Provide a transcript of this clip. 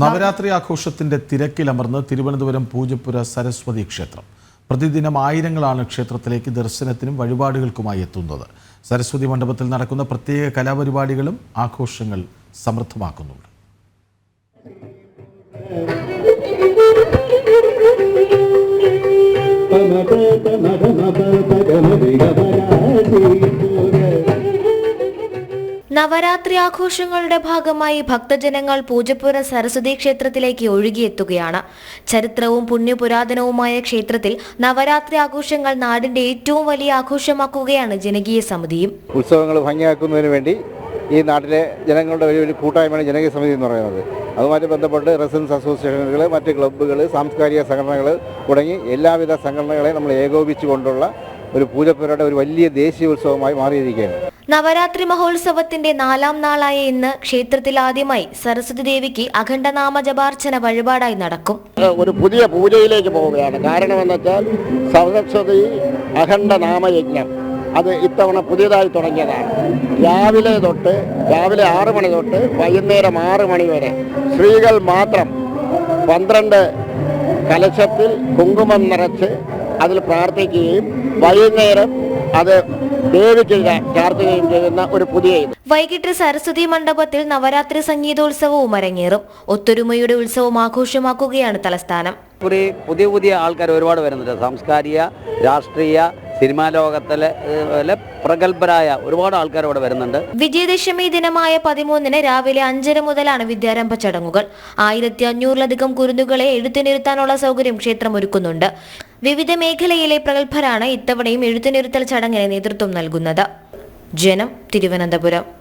നവരാത്രി ആഘോഷത്തിന്റെ തിരക്കിലമർന്ന് തിരുവനന്തപുരം പൂജപ്പുര സരസ്വതി ക്ഷേത്രം. പ്രതിദിനം ആയിരങ്ങളാണ് ക്ഷേത്രത്തിലേക്ക് ദർശനത്തിനും വഴിപാടുകൾക്കുമായി എത്തുന്നത്. സരസ്വതി മണ്ഡപത്തിൽ നടക്കുന്ന പ്രത്യേക കലാപരിപാടികളും ആഘോഷങ്ങൾ സമൃദ്ധമാക്കുന്നുണ്ട്. നവരാത്രി ആഘോഷങ്ങളുടെ ഭാഗമായി ഭക്തജനങ്ങൾ പൂജപ്പുര സരസ്വതി ക്ഷേത്രത്തിലേക്ക് ഒഴുകിയെത്തുകയാണ്. ചരിത്രവും പുണ്യപുരാതനവുമായ ക്ഷേത്രത്തിൽ നവരാത്രി ആഘോഷങ്ങൾ നാടിന്റെ ഏറ്റവും വലിയ ആഘോഷമാക്കുകയാണ് ജനകീയ സമിതിയും. ഉത്സവങ്ങൾ ഭംഗിയാക്കുന്നതിന് വേണ്ടി ഈ നാട്ടിലെ ജനങ്ങളുടെ വലിയൊരു ഒരു കൂട്ടായ്മയാണ് ജനകീയ സമിതി എന്ന് പറയുന്നത്. അതുമായി ബന്ധപ്പെട്ട് റെസിഡൻസ് അസോസിയേഷനുകൾ മറ്റ് ക്ലബ്ബുകൾ സാംസ്കാരിക സംഘടനകൾ തുടങ്ങി എല്ലാവിധ സംഘടനകളെ നമ്മൾ ഏകോപിച്ചുകൊണ്ടുള്ള ഒരു പൂജപ്പുരയുടെ ഒരു വലിയ ദേശീയ ഉത്സവമായി മാറിയിരിക്കുകയാണ്. നവരാത്രി മഹോത്സവത്തിന്റെ നാലാം നാളായ ഇന്ന് ക്ഷേത്രത്തിൽ ആദ്യമായി സരസ്വതി ദേവിക്ക് അഖണ്ഡനാമ ജപാർച്ചന വഴിപാടായി നടക്കും. ഒരു പുതിയ പൂജയിലേക്ക് പോവുകയാണ്. കാരണം എന്ന് വെച്ചാൽ സരസ്വതി അഖണ്ഡനാമയജ്ഞം അത് ഇത്തവണ പുതിയതായി തുടങ്ങിയതാണ്. രാവിലെ തൊട്ട് രാവിലെ ആറ് മണി തൊട്ട് വൈകുന്നേരം ആറ് മണി വരെ സ്ത്രീകൾ മാത്രം പന്ത്രണ്ട് കലശത്തിൽ കുങ്കുമം നിറച്ച് അതിൽ പ്രാർത്ഥിക്കുകയും വൈകുന്നേരം അത് ദേവിക്ക് ചാർത്തുകയും ചെയ്യുന്ന ഒരു പുതിയ വൈകിട്ട് സരസ്വതി മണ്ഡപത്തിൽ നവരാത്രി സംഗീതോത്സവവും അരങ്ങേറും. ഒത്തൊരുമയുടെ ഉത്സവം ആഘോഷമാക്കുകയാണ് തലസ്ഥാനം. കുറി പുതിയ പുതിയ ആൾക്കാർ ഒരുപാട് വരുന്നുണ്ട്. സാംസ്കാരിക രാഷ്ട്രീയ സിനിമാ ലോകത്തിലെ പ്രഗത്ഭരായ ഒരുപാട് ആൾക്കാർ ഇവിടെ വരുന്നുണ്ട്. വിജയദശമി ദിനമായ പതിമൂന്നിന് രാവിലെ അഞ്ചര മുതലാണ് വിദ്യാരംഭ ചടങ്ങുകൾ. ആയിരത്തി അഞ്ഞൂറിലധികം കുരുന്നുകളെ എഴുത്തിനിരുത്താനുള്ള സൗകര്യം ക്ഷേത്രം ഒരുക്കുന്നുണ്ട് വിവിധ മേഖലയിലെ പ്രഗത്ഭരാണ് ഇത്തവണയും എഴുത്തിനിരുത്തൽ ചടങ്ങിന് നേതൃത്വം നൽകുന്നത്. ജനം തിരുവനന്തപുരം.